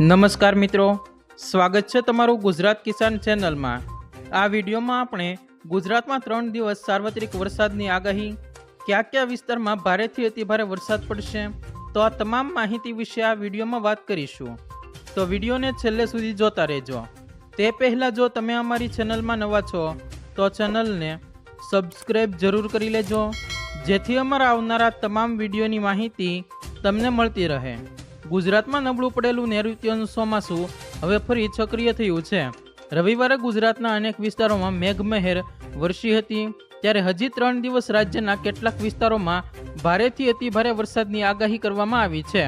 નમસ્કાર મિત્રો. સ્વાગત છે તમારું ગુજરાત કિસાન ચેનલમાં. આ વિડીયોમાં આપણે ગુજરાતમાં ત્રણ દિવસ સાર્વત્રિક વરસાદની આગાહી કયા કયા વિસ્તારમાં ભારેથી અતિભારે વરસાદ પડશે, તો આ તમામ માહિતી વિશે આ વિડીયોમાં વાત કરીશું. તો વિડીયોને છેલ્લે સુધી જોતા રહેજો. તે પહેલાં જો તમે અમારી ચેનલમાં નવા છો, તો ચેનલને સબસ્ક્રાઈબ જરૂર કરી લેજો, જેથી અમારા આવનારા તમામ વિડીયોની માહિતી તમને મળતી રહે. ગુજરાતમાં નબળું પડેલું નૈઋત્યનું ચોમાસું હવે ફરી સક્રિય થયું છે. રવિવારે ગુજરાતના અનેક વિસ્તારોમાં મેઘમહેર વરસી હતી. ત્યારે હજી ત્રણ દિવસ રાજ્યના કેટલાક વિસ્તારોમાં ભારેથી અતિભારે વરસાદની આગાહી કરવામાં આવી છે.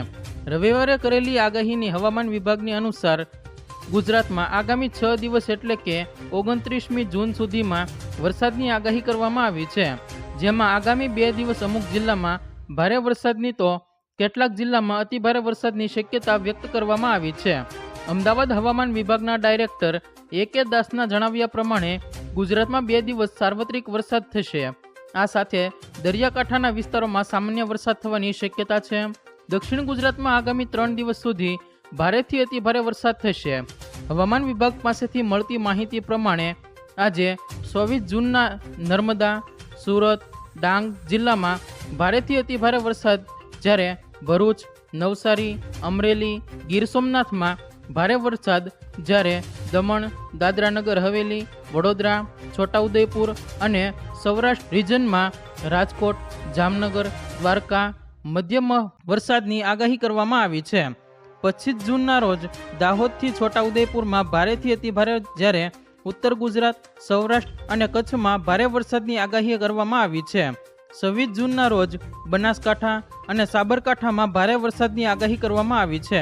રવિવારે કરેલી આગાહીની હવામાન વિભાગની અનુસાર ગુજરાતમાં આગામી છ દિવસ એટલે કે ઓગણત્રીસમી જૂન સુધીમાં વરસાદની આગાહી કરવામાં આવી છે. જેમાં આગામી બે દિવસ અમુક જિલ્લામાં ભારે વરસાદની તો કેટલાક જિલ્લામાં અતિભારે વરસાદની શક્યતા વ્યક્ત કરવામાં આવી છે. અમદાવાદ હવામાન વિભાગના ડાયરેક્ટર એ કે દાસના જણાવ્યા પ્રમાણે ગુજરાતમાં બે દિવસ સાર્વત્રિક વરસાદ થશે. આ સાથે દરિયાકાંઠાના વિસ્તારોમાં સામાન્ય વરસાદ થવાની શક્યતા છે. દક્ષિણ ગુજરાતમાં આગામી ત્રણ દિવસ સુધી ભારેથી અતિભારે વરસાદ થશે. હવામાન વિભાગ પાસેથી મળતી માહિતી પ્રમાણે આજે ચોવીસ જૂનના નર્મદા, સુરત, ડાંગ જિલ્લામાં ભારેથી અતિભારે વરસાદ જ્યારે ભરૂચ, નવસારી, અમરેલી, ગીર સોમનાથમાં ભારે વરસાદ, જ્યારે દમણ, દાદરાનગર, હવેલી, વડોદરા, છોટાઉદેપુર અને સૌરાષ્ટ્ર રિજનમાં રાજકોટ, જામનગર, દ્વારકા મધ્યમ વરસાદની આગાહી કરવામાં આવી છે. પચીસ જૂનના રોજ દાહોદથી છોટાઉદેપુરમાં ભારેથી અતિભારે જ્યારે ઉત્તર ગુજરાત, સૌરાષ્ટ્ર અને કચ્છમાં ભારે વરસાદની આગાહી કરવામાં આવી છે. છવ્વીસ જૂનના રોજ બનાસકાંઠા અને સાબરકાંઠામાં ભારે વરસાદની આગાહી કરવામાં આવી છે.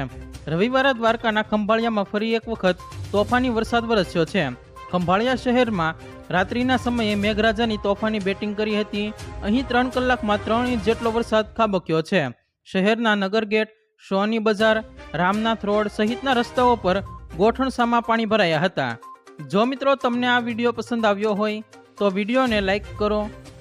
રવિવારે દ્વારકાના ખંભાળિયામાં ફરી એક વખત તોફાની વરસાદ વરસ્યો છે. ખંભાળિયા શહેરમાં રાત્રિના સમયે મેઘરાજાની તોફાની બેટિંગ કરી હતી. અહીં ત્રણ કલાકમાં ત્રણ ઇંચ જેટલો વરસાદ ખાબક્યો છે. શહેરના નગરગેટ સોની બજાર, રામનાથ રોડ સહિતના રસ્તાઓ પર ગોઠણસામાં પાણી ભરાયા હતા. જો મિત્રો તમને આ વીડિયો પસંદ આવ્યો હોય તો વિડીયોને લાઇક કરો